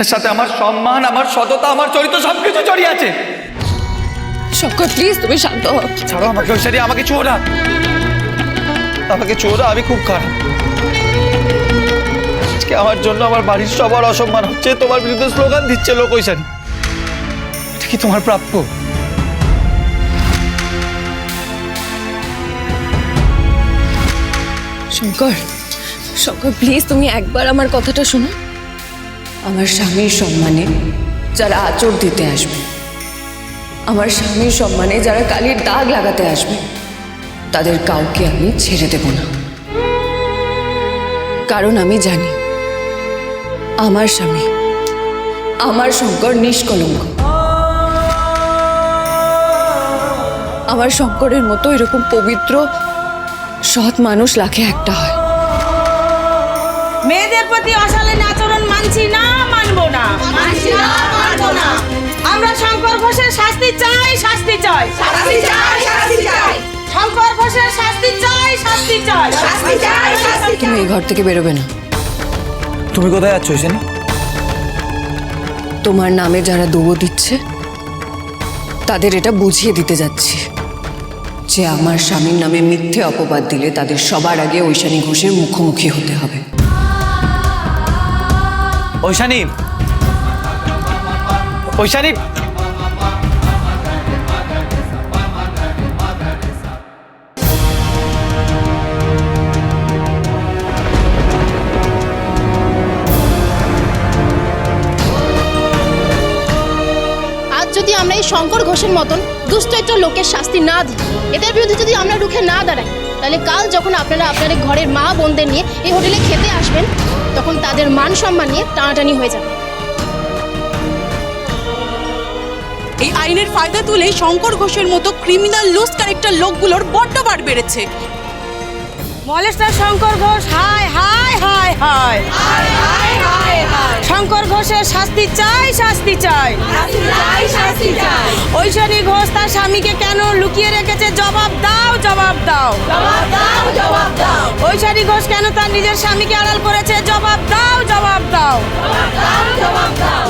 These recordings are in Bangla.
এটার সাথে আমার সম্মান আমার সততা আমার চরিত্র সবকিছু জড়িয়ে আছে। শঙ্কর প্লিজ তুমি শান্ত হও। ছাড়ো আমাকে ঐশানি আমাকে চোরা আমাকে চোরা আমি খুব খারাপ। আজকে আমার জন্য আমার বাড়ির সবার অসম্মান হচ্ছে তোমার বিরুদ্ধে স্লোগান দিচ্ছে লোক ঐশানি এটা কি তোমার প্রাপ্য? শঙ্কর শঙ্কর প্লিজ তুমি একবার আমার কথাটা শোনো। আমার স্বামীর সম্মানে যারা আচর দিতে আসবে, আমার স্বামীর সম্মানে যারা কালির দাগ লাগাতে আসবে, তাদের কাউকে আমি ছেড়ে দেব না। কারণ আমি জানি, আমার স্বামী আমার শঙ্কর নিষ্কলঙ্ক। আমার শঙ্করের মতো এরকম পবিত্র, সৎ মানুষ লাখে একটা হয়। মেয়েদের প্রতি অশালীন মানছি না মানবো না। মানছি না, মানবো না। আমরা শঙ্কর ঘোষের শাস্তি চাই শাস্তি চাই। শাস্তি চাই শাস্তি চাই। শঙ্কর ঘোষের শাস্তি চাই শাস্তি চাই। শাস্তি চাই শাস্তি তুমি এই ঘর থেকে বেরোবে না। তুমি কোথায় যাচ্ছ ঐশানি তোমার নামে যারা দৌড় দিচ্ছে তাদের এটা বুঝিয়ে দিতে যাচ্ছি। যে আমার স্বামীর নামে মিথ্যে অপবাদ দিলে তাদের সবার আগে ঐশানী ঘোষের মুখোমুখি হতে হবে। ঐশানি ঐশানি যদি আমরা এই শঙ্কর ঘোষের মতন দুষ্ট একটা লোকের শাস্তি না দিই এদের বিরুদ্ধে যদি আমরা রুখে না দাঁড়াই, তাহলে কাল যখন আপনারা আপনাদের ঘরের মা বোনদের নিয়ে এই হোটেলে খেতে আসবেন তখন তাদের মান সম্মান নিয়ে টানাটানি হয়ে যাবে। এই আইনের ফায়দা তুলে শঙ্কর ঘোষের মতো ক্রিমিনাল লুজ ক্যারেক্টার লোকগুলোর বড্ড বার বেড়েছে। মলেশ্বর শঙ্কর ঘোষ হায়। হায় হায় হায়। শঙ্কর ঘোষের শাস্তি চাই শাস্তি চাই। ঐশানী ঘোষ তার স্বামীকে কেন লুকিয়ে রেখেছে? জবাব দাও জবাব দাও। ঐশানী ঘোষ কেন তার নিজের স্বামীকে আড়াল করেছে? জবাব দাও জবাব দাও। জবাব দাও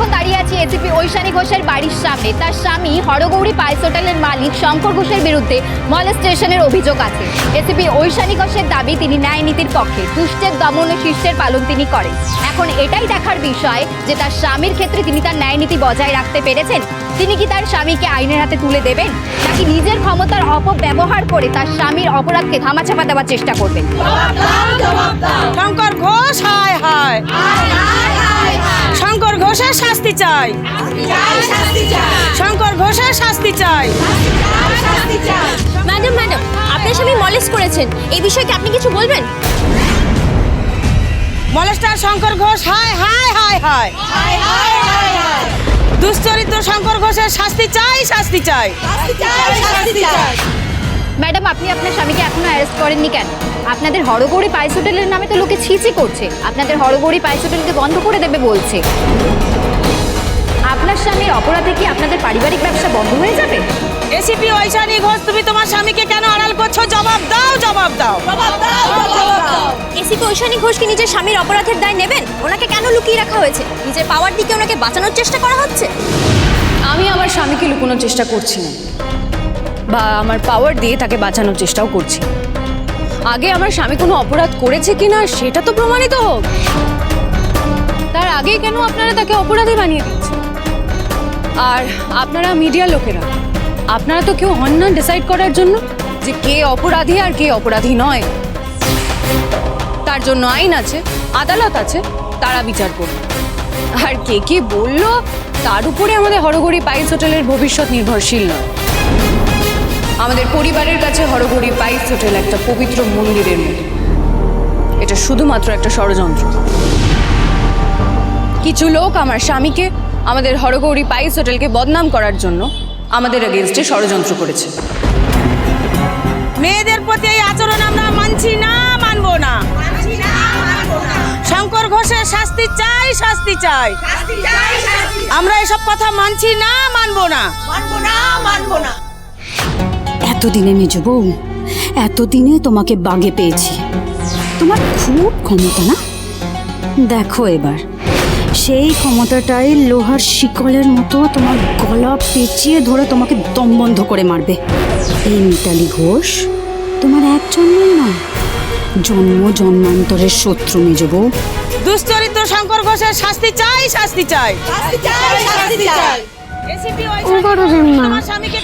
এখন দাঁড়িয়ে আছি এসিপি ঐশানী ঘোষের বাড়ির সামনে। তার স্বামী হরগৌরী পাইস হোটেলের মালিক শঙ্কর ঘোষের বিরুদ্ধে মলেস্টেশনের অভিযোগ আছে। এসিপি ঐশানী ঘোষের দাবি তিনি ন্যায় নীতির পক্ষে দুষ্টের দমন ও শিষ্টের পালন তিনি করেন। এখন এটাই দেখার বিষয় যে তার স্বামীর ক্ষেত্রে তিনি তার ন্যায় নীতি বজায় রাখতে পেরেছেন। তিনি কি তার স্বামীকে আইনের হাতে তুলে দেবেন? নাকি নিজের ক্ষমতার অপব্যবহার করে তার স্বামীর অপরাধকে ধামাচাপা দেওয়ার চেষ্টা করবেন? জবাব দাও জবাব দাও। শঙ্কর ঘোষ হায় হায়। শঙ্কর ঘোষের শাস্তি চাই। শঙ্কর ঘোষের শাস্তি চাই। ম্যাডাম ম্যাডাম আপনার স্বামী মলেস করেছেন। এই বিষয়ে কি আপনি কিছু বলবেন? মলেস্টার শঙ্কর ঘোষ হায় হায় হায় হায়। দুশ্চরিত্র শঙ্কর ঘোষের শাস্তি চাই শাস্তি চাই। ম্যাডাম আপনি আপনার স্বামীকে এখনও অ্যারেস্ট করেননি কেন? আপনাদের হরগৌরী পাইস হোটেলের নামে তো লোকে ছিচি করছে। আপনাদের হরগৌরী পাইস হোটেলকে বন্ধ করে দেবে বলছে। আপনার স্বামীর অপরাধে কি আপনাদের পারিবারিক ব্যবসা বন্ধ হয়ে যাবে? এসিপি ঐশানী ঘোষ তুমি তোমার স্বামীকে কেন আড়াল করছ? জবাব দাও জবাব দাও। জবাব দাও জবাব দাও। এসিপি ঐশানী ঘোষ কি নিজের স্বামীর অপরাধের দায় নেবেন? ওনাকে কেন লুকিয়ে রাখা হয়েছে? নিজের পাওয়ার দিকে ওনাকে বাঁচানোর চেষ্টা করা হচ্ছে? আমি আমার স্বামীকে লুকোনোর চেষ্টা করছি না। বা আমার পাওয়ার দিয়ে তাকে বাঁচানোর চেষ্টাও করছি না। আগে আমার স্বামী কোনো অপরাধ করেছে কিনা সেটা তো প্রমাণিত হোক। তার আগে কেন আপনারা তাকে অপরাধী বানিয়ে দিচ্ছেন? আর আপনারা মিডিয়া লোকেরা, আপনারা তো কেউ হন না ডিসাইড করার জন্য যে কে অপরাধী আর কে অপরাধী নয়। তার জন্য আইন আছে, আদালত আছে, তারা বিচার করবে। আর কে কে বলল, তার উপরে আমাদের হরগড়ি পাইস হোটেলের ভবিষ্যৎ নির্ভরশীল নয়। আমাদের পরিবারের কাছে হরগড়ি পাইস হোটেল একটা পবিত্র মন্দিরের মতো। এটা শুধুমাত্র একটা ষড়যন্ত্র। কিছু লোক আমার স্বামীকে আমাদের হরগৌরী পাইস হোটেলকে বদনাম করার জন্য আমাদের এগেনস্টে ষড়যন্ত্র করেছে। মেয়েদের প্রতি এই আচরণ আমরা মানছি না মানব না। মানছি না মানবো না। শঙ্কর ঘোষের শাস্তি চাই শাস্তি চাই। শাস্তি চাই শাস্তি চাই। আমরা এসব কথা মানছি না মানব না। মানব না মানব না। এতদিনে মেজ বউ এতদিনে তোমাকে বাগে পেয়েছি। তোমার খুব ক্ষমতা না? দেখো এবার সেই ক্ষমতাটাই লোহার শিকলের মতো তোমার গলা পেঁচিয়ে ধরে তোমাকে দম বন্ধ করে মারবে। এই মিতালি ঘোষ তোমার এক জন্মের নয় জন্ম জন্মান্তরের শত্রু মেজ বউ। দুশ্চরিত্র শঙ্কর ঘোষের শাস্তি চাই। শাস্তি চাই শাস্তি চাই।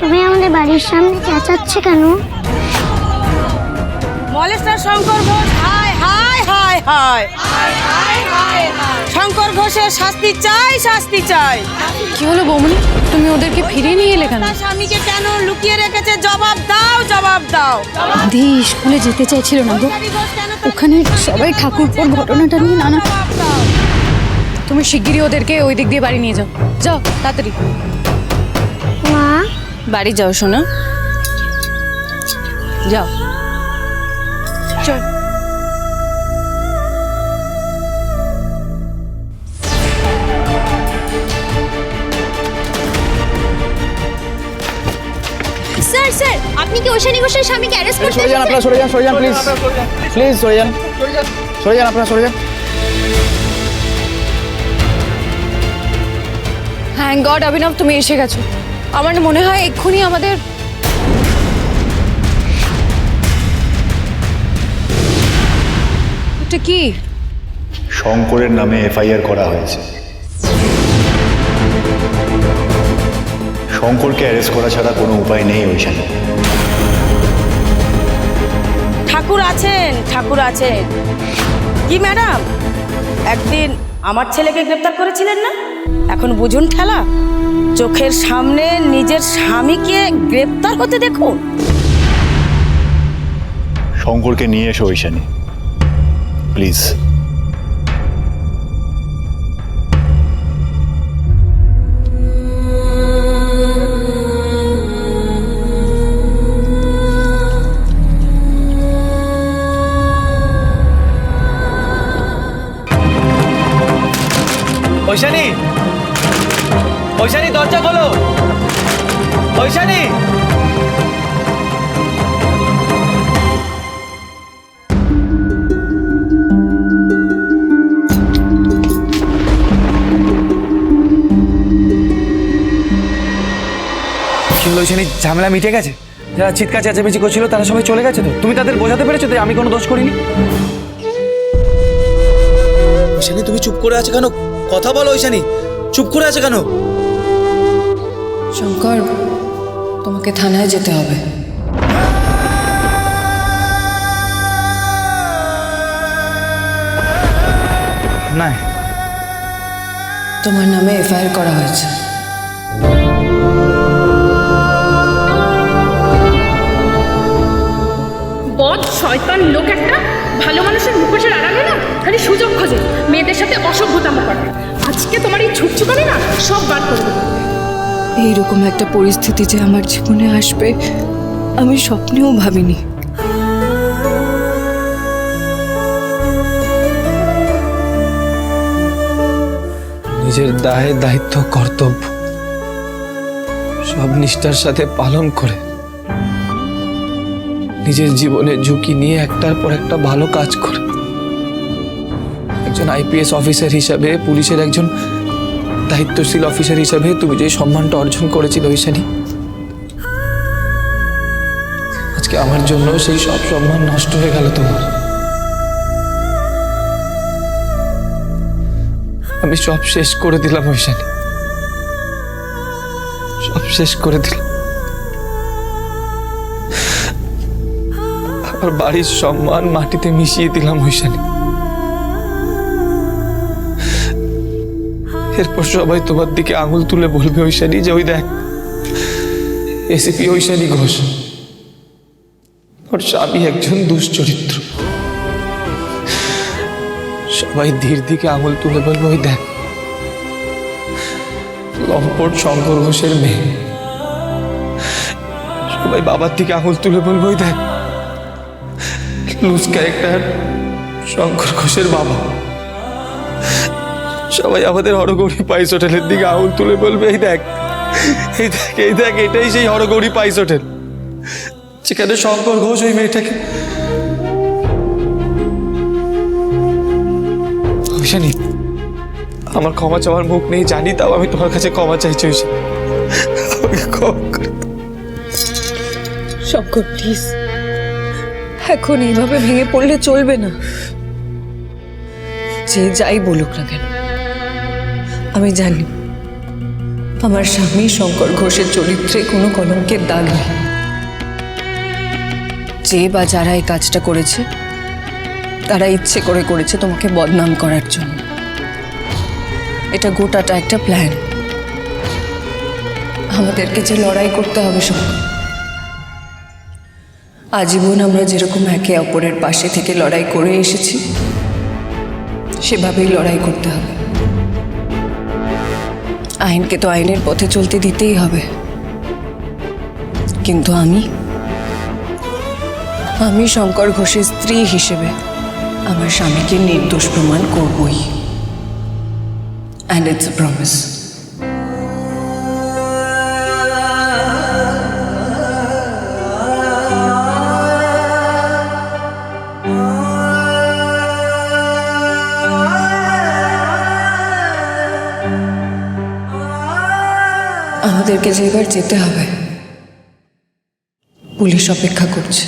সবাই আমাদের বাড়ির সামনে চেঁচাচ্ছে কেন? মলেস্টার শঙ্কর ঘোষ হায় হায় হায় হায়। শঙ্কর ঘোষের শাস্তি চাই শাস্তি চাই। কি হলো বৌমনি? তুমি ওদেরকে ফিরিয়ে নিয়ে এলে কেন? স্বামীকে কেন লুকিয়ে রেখেছে? জবাব দাও জবাব দাও। দি স্কুলে যেতে চাইছিল না গো। ওখানে সবাই ঠাকুরপুর ঘটনাটা নিয়ে নানা দাও। তুমি শিগগিরই ওদেরকে ওই দিক দিয়ে বাড়ি নিয়ে যাও। যাও তাড়াতাড়ি। বাড়ি যাও শোনা। যাও। চল। স্যার স্যার আপনি কি ঐশানী ঘোষের স্বামীকে অ্যারেস্ট করতে সরে যান আপনারা সরে যান সরে যান প্লিজ প্লিজ সরে যান। সরে যান। আপনারা সরে যান। থ্যাংক গড অভিনব তুমি এসে গেছো। আমার মনে হয় এক্ষুনি আমাদের এটা কি? শঙ্করের নামে এফআইআর করা হয়েছে। শঙ্করকে অ্যারেস্ট করা ছাড়া কোনো উপায় নেই ওইখানে। ঠাকুর আছেন ঠাকুর আছেন। কি ম্যাডাম? একদিন আমার ছেলেকে গ্রেপ্তার করেছিলেন না? এখন বুঝুন ঠেলা। চোখের সামনে নিজের স্বামীকে গ্রেপ্তার হতে দেখুন। শঙ্করকে নিয়ে এসো ওইখানে প্লিজ। ঝামেলা মিটে গেছে। যারা চিৎকার চেঁচামেচি করছিল তারা সবাই চলে গেছে তো? তুমি তাদের বোঝাতে পেরেছ তো আমি কোনো দোষ করিনি? ঐশানী তুমি চুপ করে আছো কেন? কথা বলো ঐশানী। চুপ করে আছো কেন? শঙ্কর তোমাকে থানায় যেতে হবে। না তোমার নামে এফআইআর করা হয়েছে। শয়তান লোক একটা। ভালো মানুষের মুখোশের আড়ালে না খালি সুযোগ খোঁজে মেয়েদের সাথে অসভ্যতাম করে। আজকে তোমার এই ছুটছুটানি না সব বার করবে। এইরকম একটা পরিস্থিতি যে আমার জীবনে আসবে আমি স্বপ্নেও ভাবিনি। নিজের দায় দায়িত্ব কর্তব্য সব নিষ্ঠার সাথে পালন করে। নিজের জীবনে ঝুঁকি নিয়ে একটার পর একটা ভালো কাজ করে। একজন আইপিএস অফিসার হিসাবে, পুলিশের একজন দায়িত্বশীল অফিসার হিসাবে তুমি যে সম্মানটা অর্জন করেছিল ঐশানী আজকে আমার জন্য সেই সব সম্মান নষ্ট হয়ে গেল তোমার। আমি সব শেষ করে দিলাম ঐশানী সব শেষ করে দিলাম। আমার বাড়ির সম্মান মাটিতে মিশিয়ে দিলাম ঐশানী এরপর সবাই তোমার দিকে আঙুল তুলে বলবে ঐশানী যে, ওই দেখ, এসিপি ঐশানী ঘোষ। ওর স্বামী একজন দুশ্চরিত্র। সবাই ধীর দিকে আঙুল তুলে বলবে, ওই দেখ, লম্পট শঙ্কর ঘোষের মেয়ে। সবাই বাবার দিকে আঙুল তুলে বলবে, ওই দেখ লুজ ক্যারেক্টার, শঙ্কর ঘোষের বাবা। সবাই আমাদের হরগৌরী পাইস হোটেলের দিকে আঙুল তুলে বলবে, এই দেখ এই দেখ এই দেখ, এটাই সেই হরগৌরী পাইস হোটেল। যেখানে শঙ্কর ঘোষ ওই মেয়েটাকে ঐশানী আমার ক্ষমা চাওয়ার মুখ নেই, জানি তাও আমি তোমার কাছে ক্ষমা চাইছি। শঙ্কর প্লিজ এখন এইভাবে ভেঙে পড়লে চলবে না। যে যাই বলুক না কেন, আমি জানি আমার স্বামী শঙ্কর ঘোষের চরিত্রে কোনো কলঙ্কের দাগ নেই। যে বা যারা এই কাজটা করেছে, তারা ইচ্ছে করে করেছে তোমাকে বদনাম করার জন্য। এটা গোটাটা একটা প্ল্যান আমাদেরকে যে লড়াই করতে হবে শঙ্কর। আজীবন আমরা যেরকম একে অপরের পাশে থেকে লড়াই করে এসেছি, সেভাবেই লড়াই করতে হবে। আইনকে তো আইনের পথে চলতে দিতেই হবে। কিন্তু আমি আমি শঙ্কর ঘোষের স্ত্রী হিসেবে আমার স্বামীকে নির্দোষ প্রমাণ করবই। অ্যান্ড ইটস প্রমিস আমাদেরকে যে এবার যেতে হবে। পুলিশ অপেক্ষা করছে।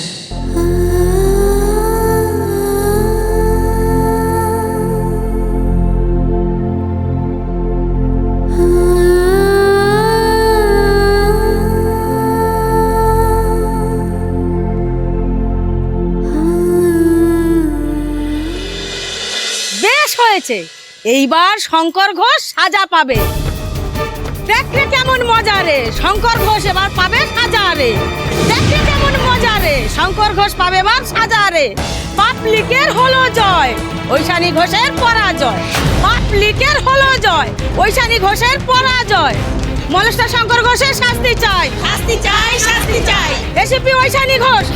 বেশ হয়েছে। এইবার শঙ্কর ঘোষ সাজা পাবে। দেখ রে কেমন মজা রে। শঙ্কর ঘোষ এবার পাবে সাজা রে। দেখতে কেমন মজা রে। শঙ্কর ঘোষ পাবে এবার সাজা রে। পাবলিকের হলো জয় ঐশানী ঘোষের পরাজয়। পাবলিকের হলো জয় ঐশানী ঘোষের পরাজয়। মলস্টার শঙ্কর ঘোষের শাস্তি চাই। শাস্তি চাই শাস্তি চাই। এসিপি ঐশানী ঘোষ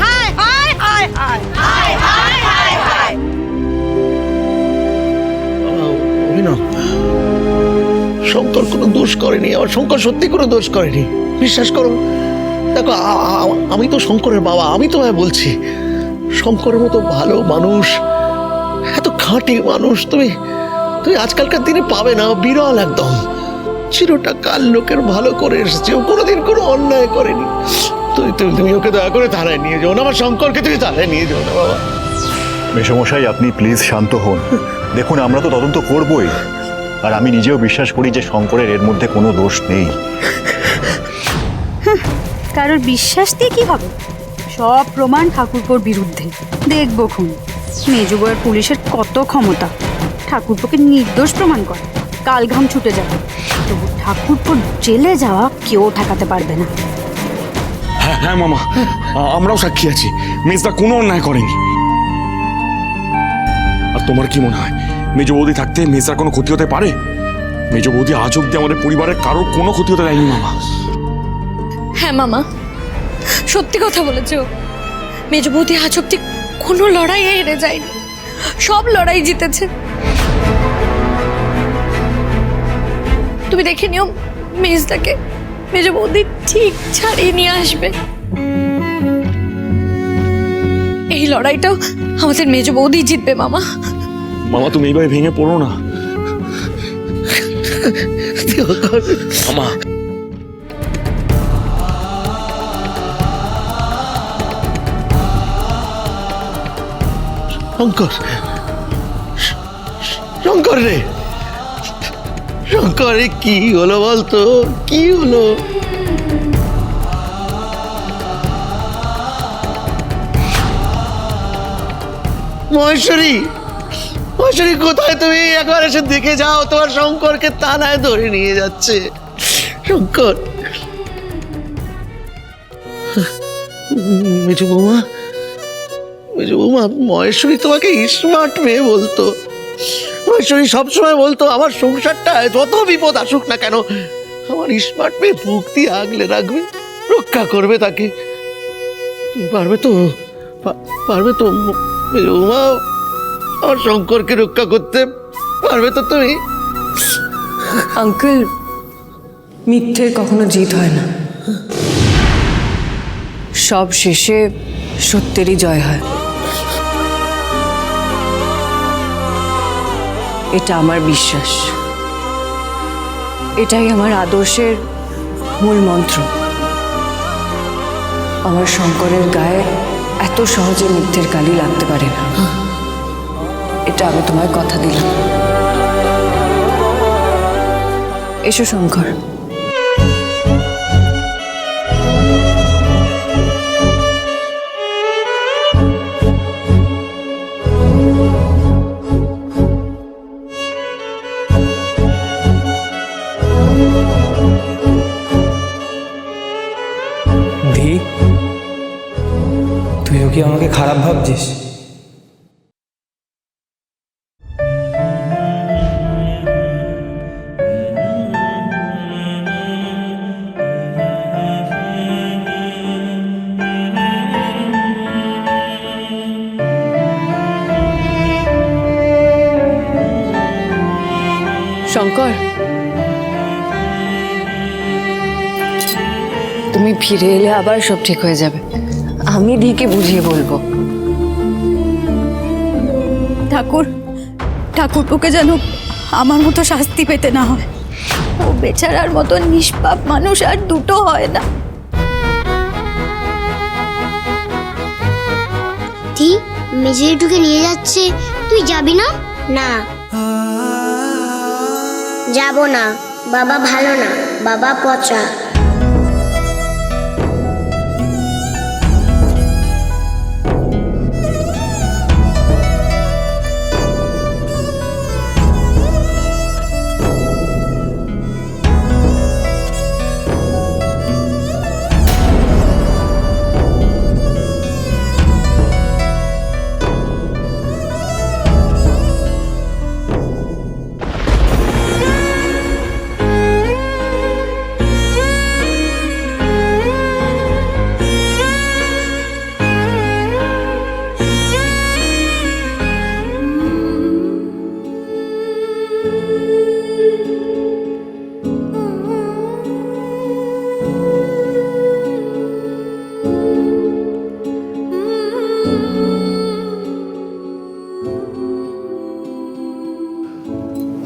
শঙ্কর কোনো দোষ করেনি, আমার শঙ্কর সত্যি কোনো দোষ করেনি। বিশ্বাস করো, দেখো আমি তো শঙ্করের বাবা, আমি তোমায় বলছি, শঙ্করের মতো ভালো মানুষ, এত খাঁটি মানুষ, তুমি তুমি আজকালকার দিনে পাবে না, বিরল একদম। চিরটা কাল লোকের ভালো করে এসেছে, ও কোনোদিন কোনো অন্যায় করেনি। তুমি তুমি তুমি ওকে দয়া করে থানায় নিয়ে যাও না, আমার শঙ্করকে তুমি থানায় নিয়ে যাও না, বাবা। মেসমশাই, আপনি প্লিজ শান্ত হন। দেখুন, আমরা তো তদন্ত করবই। আর আমি নিজেও বিশ্বাস করি যে শঙ্করের এর মধ্যে কোনো দোষ নেই। কারোর বিশ্বাস দিয়ে কি হবে? সব প্রমাণ ঠাকুরপোর বিরুদ্ধে। দেখব খুন। মেজবয়ের পুলিশের কত ক্ষমতা? ঠাকুরপোকে নির্দোষ প্রমাণ করে। কাল ঘাম ছুটে যাবে। তবু ঠাকুরপোর জেলে যাওয়া কেউ ঠেকাতে পারবে না। হ্যাঁ হ্যাঁ মামা। আমরাও সাক্ষী আছি। মেজদা কোনো অন্যায় করেনি। আর তোমার কি মনে হয়? মেজ বৌদি থাকতে মেজদার কোনো ক্ষতি হতে পারে? মেজ বৌদি আজ অব্দি আমাদের পরিবারের কারোর কোনো ক্ষতি হতে দেয়নি, মামা। হ্যাঁ মামা। সত্যি কথা বলেছ। মেজ বৌদি আজ অব্দি কোনো লড়াই হেরে যায়নি। সব লড়াই জিতেছে। তুমি দেখে নিও মেজদাকে মেজ বৌদি ঠিক ছাড়িয়ে নিয়ে আসবে। এই লড়াইটাও আমাদের মেজ বৌদি জিতবে, মামা। মামা, তুমি এইভাবে ভেঙে পড়ো না। মামা। শঙ্কর। শঙ্কর রে। শঙ্কর এ কি হলো বলতো? কি হলো? মহেশ্বরী। মহেশ্বরী কোথায় তুমি? একবার এসে দেখে যাও, তোমার শঙ্করকে তানায় ধরে নিয়ে যাচ্ছে। শঙ্কর। মেজু বৌমা মেজু বৌমা, মহেশ্বরী তোমাকে স্মার্ট মেয়ে বলতো। মহেশ্বরী সবসময় বলতো, আমার সংসারটা যত বিপদ আসুক না কেন, আমার স্মার্ট মেয়ে বুক আগলে রাখবে, রক্ষা করবে তাকে। তুমি পারবে তো পারবে তো বৌমা? আমার শঙ্করকে রক্ষা করতে পারবে তো তুমি? আঙ্কেল মিথ্যের কখনো জিত হয় না। সব শেষে সত্যেরই জয় হয়। এটা আমার বিশ্বাস। এটাই আমার আদর্শের মূল মন্ত্র। আমার শঙ্করের গায়ে এত সহজে মিথ্যের কালি লাগতে পারে না। এটা আমি তোমায় কথা দিলাম। এসো শঙ্কর। তুইও কি আমাকে খারাপ ভাবছিস? ফিরে এলে আবার সব ঠিক হয়ে যাবে। আমি দিকে বুঝিয়ে বলব। ঠাকুর ঠাকুরপুকে যেন আমার মতো শাস্তি পেতে না হয়। ও বেচারার মতো নিষ্পাপ মানুষ আর দুটো হয় না। কি মেজেটুকে নিয়ে যাচ্ছে। তুই যাবি না? না। যাব না। বাবা ভালো না। বাবা পচা।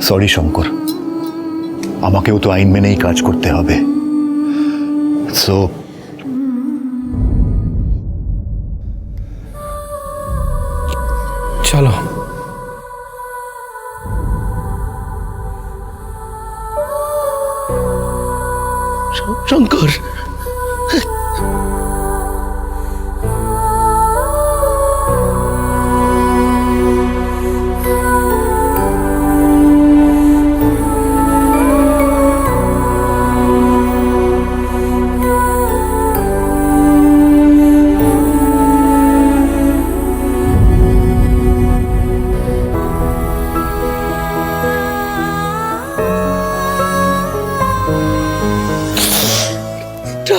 সরি শঙ্কর। আমাকেও তো আইন মেনেই কাজ করতে হবে। সো চলো। শঙ্কর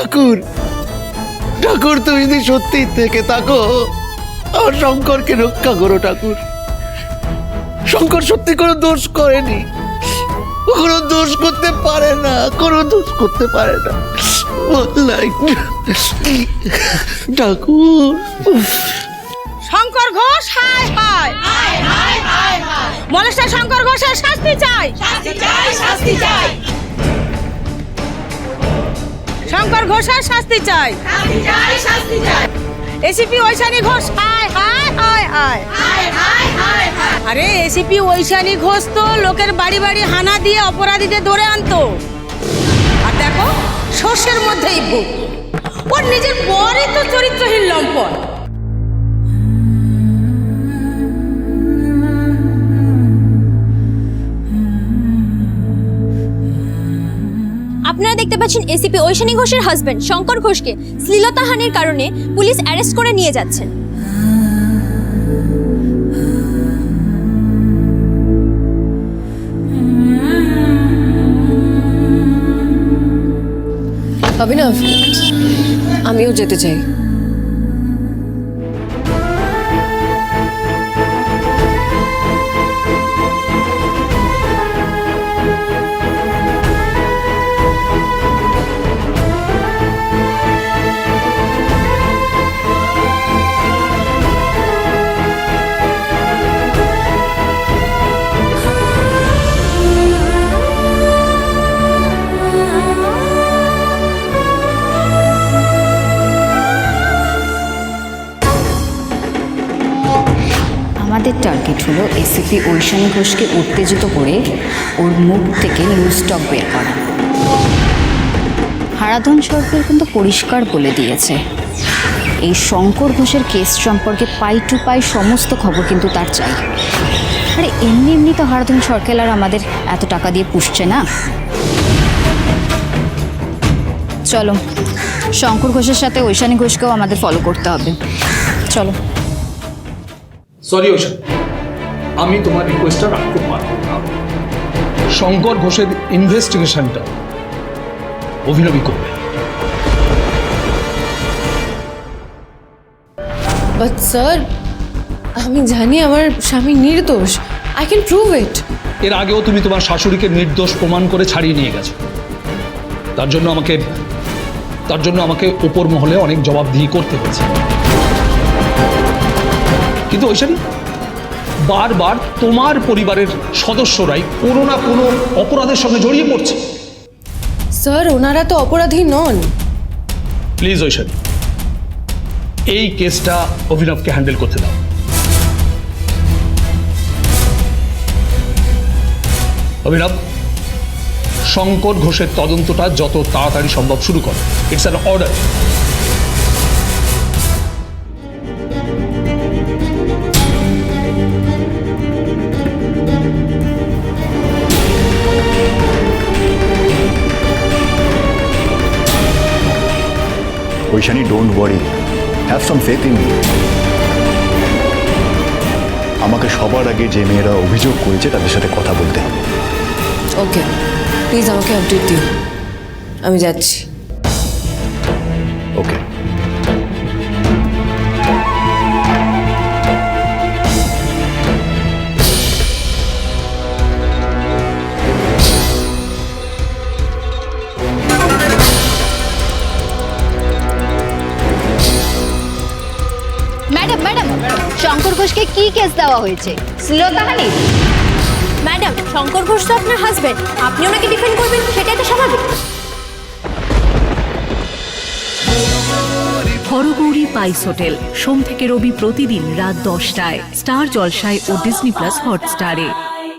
ঠাকুর। ঠাকুর তুমি যদি সত্যি থেকে থাকো আমার শঙ্করকে রক্ষা করো ঠাকুর। শঙ্কর সত্যি কোনো দোষ করেনি। কোনো দোষ করতে পারে না কোনো দোষ করতে পারে না। বললাই ঠাকুর শঙ্কর ঘোষ হাই হাই মলেস্টার শঙ্কর ঘোষের শাস্তি চাই। শঙ্কর ঘোষের শাস্তি চাই। এসিপি ঐশানী ঘোষ হায় হায় হায় হায়। আরে এসিপি ঐশানী ঘোষ তো লোকের বাড়ি বাড়ি হানা দিয়ে অপরাধীদের ধরে আনতো। আর দেখো শস্যের মধ্যেই ভূত ওর নিজের বরই তো চরিত্রহীন লম্পট। দেখতে পাচ্ছেন এসিপি ঐশানী ঘোষের হাজবেন্ড শঙ্কর ঘোষকে। শ্লীলতাহানির কারণে পুলিশ অ্যারেস্ট করে নিয়ে যাচ্ছেন অভিনব, আমিও যেতে চাই। আমাদের টার্গেট হলো এসিপি ঐশানী ঘোষকে উত্তেজিত করে ওর মুখ থেকে নিউজ স্টক বের করা। হারাধন সরকার কিন্তু পরিষ্কার বলে দিয়েছে। এই শঙ্কর ঘোষের কেস সম্পর্কে পাই টু পাই সমস্ত খবর কিন্তু তার চাই। আরে, এমনি এমনি তো হারাধন সরকার আর আমাদের এত টাকা দিয়ে পুষছে না। চলো, শঙ্কর ঘোষের সাথে ঐশানী ঘোষকেও আমাদের ফলো করতে হবে। চলো। সরি ওষা আমি তোমার রিকোয়েস্টটা রাখতে পারব না। শঙ্কর ঘোষের ইনভেস্টিগেশনটা অভিনবী করবে। বাট স্যার আমি জানি আমার স্বামী নির্দোষ। আই ক্যান প্রুভ ইট এর আগেও তুমি তোমার শাশুড়িকে নির্দোষ প্রমাণ করে ছাড়িয়ে নিয়ে গেছো। তার জন্য আমাকে তার জন্য আমাকে উপর মহলে অনেক জবাবদিহি করতে হয়েছে। কিন্তু ঐশানী বারবার তোমার পরিবারের সদস্যরাই কোনো না কোনো অপরাধের সঙ্গে জড়িয়ে পড়ছে। স্যার ওনারা তো অপরাধী নন। প্লিজ ঐশানী এই কেসটা অভিনবকে হ্যান্ডেল করতে দাও। অভিনব শঙ্কর ঘোষের তদন্তটা যত তাড়াতাড়ি সম্ভব শুরু করো। It's an order Aishani don't worry have some faith in আমাকে সবার আগে যে মেয়েরা অভিযোগ করেছে তাদের সাথে কথা বলতে হবে। ওকে প্লিজ আমাকে আপডেট দিও। আমি যাচ্ছি। ওকে ঘোষকে কি কেস দেওয়া হয়েছে? শ্লীলতাহানি ম্যাডাম শঙ্কর ঘোষ তো আপনার হাজবেন্ড আপনি ওনাকে ডিফেন্ড করবেন সেটাই তো স্বাভাবিক। হরগৌরী পাইস হোটেল। সোম থেকে রবি প্রতিদিন রাত দশটায়। স্টার জলসায় ও ডিসনি প্লাস হটস্টারে।